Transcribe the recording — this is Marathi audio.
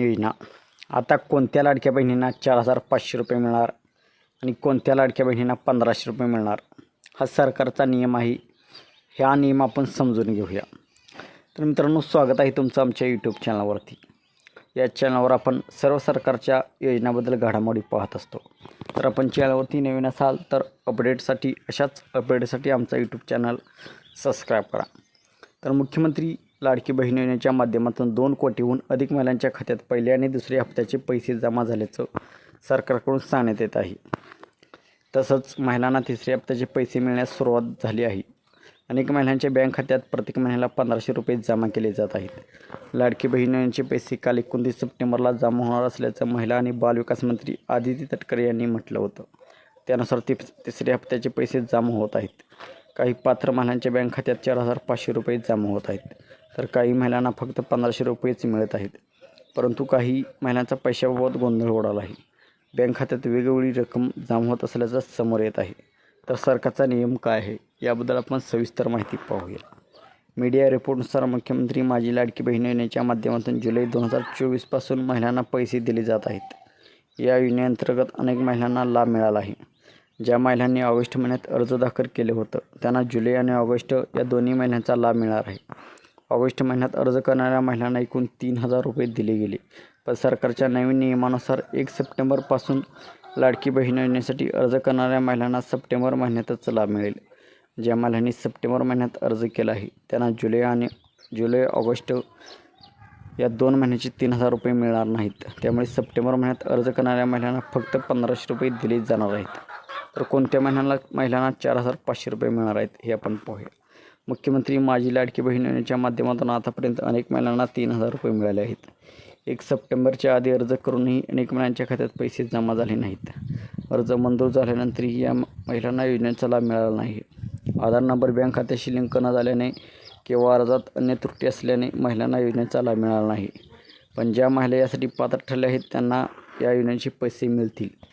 योजना. आता कोणत्या लाडक्या बहिणींना चार हजार पाचशे रुपये मिळणार आणि कोणत्या लाडक्या बहिणींना पंधराशे रुपये मिळणार? हा सरकारचा नियम आहे. ह्या नियम आपण समजून घेऊया. तर मित्रांनो स्वागत आहे तुमचं आमच्या यूट्यूब चॅनलवरती या चॅनलवर आपण सर्व सरकारच्या योजनाबद्दल घडामोडी पाहत असतो. तर आपण चॅनलवरती नवीन असाल तर अपडेटसाठी अशाच अपडेटसाठी आमचा यूट्यूब चॅनल सबस्क्राईब करा. तर मुख्यमंत्री लाडकी बहीण योजनेच्या माध्यमातून दोन कोटीहून अधिक महिलांच्या खात्यात पहिल्या आणि दुसऱ्या हप्त्याचे पैसे जमा झाल्याचं सरकारकडून सांगण्यात येत आहे. तसंच महिलांना तिसऱ्या हप्त्याचे पैसे मिळण्यास सुरुवात झाली आहे. अनेक महिलांच्या बँक खात्यात प्रत्येक महिन्याला पंधराशे रुपये जमा केले जात आहेत. लाडकी बहीण पैसे काल एकोणतीस सप्टेंबरला जमा होणार असल्याचं महिला आणि बालविकास मंत्री आदिती तटकरे यांनी म्हटलं होतं. त्यानुसार ति तिसऱ्या हप्त्याचे पैसे जमा होत आहेत. काही पात्र महिलांच्या बँक खात्यात चार हजार पाचशे रुपये जमा होत आहेत. तर काही महिलांना फक्त पंधराशे रुपयेच मिळत आहेत. परंतु काही महिलांचा पैशाबाबत गोंधळ उडाला आहे. बँक खात्यात वेगवेगळी रक्कम जमा होत असल्याचं समोर येत आहे. तर सरकारचा नियम काय आहे? याबद्दल आपण सविस्तर माहिती पाहूया. मीडिया रिपोर्टनुसार मुख्यमंत्री माझी लाडकी बहीण योजनेच्या माध्यमातून जुलै दोन हजार चोवीसपासून महिलांना पैसे दिले जात आहेत. या योजनेअंतर्गत अनेक महिलांना लाभ मिळाला आहे. ज्या महिलांनी ऑगस्ट महिन्यात अर्ज दाखल केले होतं त्यांना जुलै आणि ऑगस्ट या दोन्ही महिन्यांचा लाभ मिळणार आहे. ऑगस्ट महिन्यात अर्ज करणाऱ्या महिलांना एकूण तीन हजार रुपये दिले गेले. पण सरकारच्या नवीन नियमानुसार एक सप्टेंबरपासून लाडकी बहीण योजनेसाठी अर्ज करणाऱ्या महिलांना सप्टेंबर महिन्यातच लाभ मिळेल. ज्या महिलांनी सप्टेंबर महिन्यात अर्ज केला आहे त्यांना जुलै आणि जुलै ऑगस्ट या दोन महिन्याचे तीन हजार रुपये मिळणार नाहीत. त्यामुळे सप्टेंबर महिन्यात अर्ज करणाऱ्या महिलांना फक्त पंधराशे रुपये दिले जाणार आहेत. तर कोणत्या महिन्याला महिलांना चार हजार पाचशे रुपये मिळणार आहेत हे आपण पाहूया. मुख्यमंत्री माझी लाडकी बहीण योजनेच्या माध्यमातून आतापर्यंत अनेक महिलांना तीन हजार रुपये मिळाले आहेत. एक सप्टेंबरच्या आधी अर्ज करूनही अनेक महिलांच्या खात्यात पैसे जमा झाले नाहीत. अर्ज मंजूर झाल्यानंतरही या महिलांना योजनेचा लाभ मिळाला नाही. आधार नंबर बँक खात्याशी लिंक न झाल्याने किंवा अर्जात अन्य त्रुटी असल्याने महिलांना योजनेचा लाभ मिळाला नाही. पण ज्या महिला यासाठी पात्र ठरल्या आहेत त्यांना या योजनेचे पैसे मिळतील.